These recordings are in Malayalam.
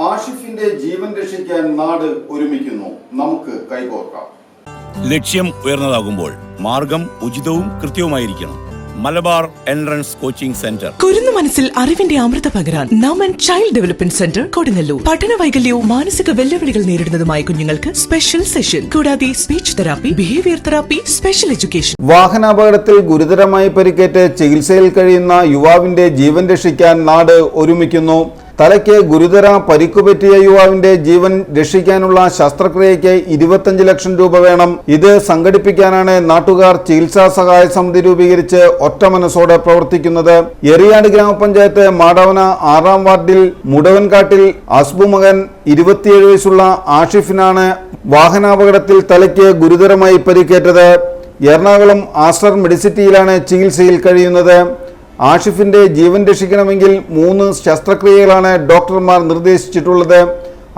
ആഷിഫിന്റെ ജീവൻ രക്ഷിക്കാൻ നാട് ഒരുമിക്കുന്നു. നമുക്ക് കൈകോർക്കാം. ലക്ഷ്യം ഉയർന്നതാകുമ്പോൾ മാർഗം ഉചിതവും കൃത്യവുമായിരിക്കണം. Malabar entrance coaching centre. കുരുന്നു മനസ്സിൽ അറിവിന്റെ അമൃത പകരാൻ Naman child development centre Kodungallur. പഠന വൈകല്യവും മാനസിക വെല്ലുവിളികൾ നേരിടുന്നതുമായ കുഞ്ഞുങ്ങൾക്ക് സ്പെഷ്യൽ സെഷൻ കൂടാതെ speech therapy behaviour therapy special education വാഹനാപകടത്തിൽ ഗുരുതരമായി പരിക്കേറ്റ് ചികിത്സയിൽ കഴിയുന്ന യുവാവിന്റെ ജീവൻ രക്ഷിക്കാൻ നാട് ഒരുമിക്കുന്നു. തലയ്ക്ക് ഗുരുതര പരിക്കുപറ്റിയ യുവാവിന്റെ ജീവൻ രക്ഷിക്കാനുള്ള ശസ്ത്രക്രിയയ്ക്ക് ഇരുപത്തഞ്ച് ലക്ഷം രൂപ വേണം. ഇത് സംഘടിപ്പിക്കാനാണ് നാട്ടുകാർ ചികിത്സാ സഹായ സമിതി രൂപീകരിച്ച് ഒറ്റ മനസ്സോടെ പ്രവർത്തിക്കുന്നത്. എറിയാട് ഗ്രാമപഞ്ചായത്ത് മാടവന ആറാം വാർഡിൽ മുടവൻകാട്ടിൽ അസ്ബു മകൻ ഇരുപത്തിയേഴ് വയസ്സുള്ള ആഷിഫിനാണ് വാഹനാപകടത്തിൽ തലയ്ക്ക് ഗുരുതരമായി പരിക്കേറ്റത്. എറണാകുളം ആസ്റ്റർ മെഡിസിറ്റിയിലാണ് ചികിത്സയിൽ കഴിയുന്നത്. ആഷിഫിന്റെ ജീവൻ രക്ഷിക്കണമെങ്കിൽ മൂന്ന് ശസ്ത്രക്രിയകളാണ് ഡോക്ടർമാർ നിർദ്ദേശിച്ചിട്ടുള്ളത്.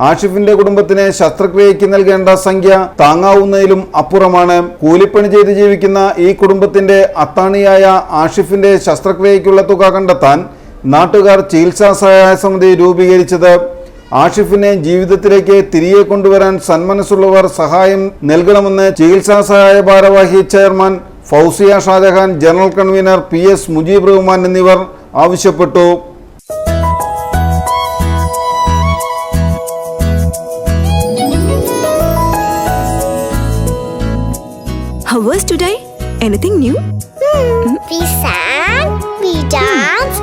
ആഷിഫിന്റെ കുടുംബത്തിന് ശസ്ത്രക്രിയയ്ക്ക് നൽകേണ്ട സംഖ്യ താങ്ങാവുന്നതിലും അപ്പുറമാണ്. കൂലിപ്പണി ചെയ്ത് ജീവിക്കുന്ന ഈ കുടുംബത്തിന്റെ അത്താണിയായ ആഷിഫിന്റെ ശസ്ത്രക്രിയയ്ക്കുള്ള തുക കണ്ടെത്താൻ നാട്ടുകാർ ചികിത്സാ സഹായ സമിതി രൂപീകരിച്ചത്. ആഷിഫിനെ ജീവിതത്തിലേക്ക് തിരികെ കൊണ്ടുവരാൻ സന്മനസ്സുള്ളവർ സഹായം നൽകണമെന്ന് ചികിത്സാ സഹായ ഭാരവാഹി chairman Fousiya Shajahan general convener P S Mujeeb Rahman എന്നിവർ ആവശ്യപ്പെട്ടു How was today? Anything new? We sang, we danced,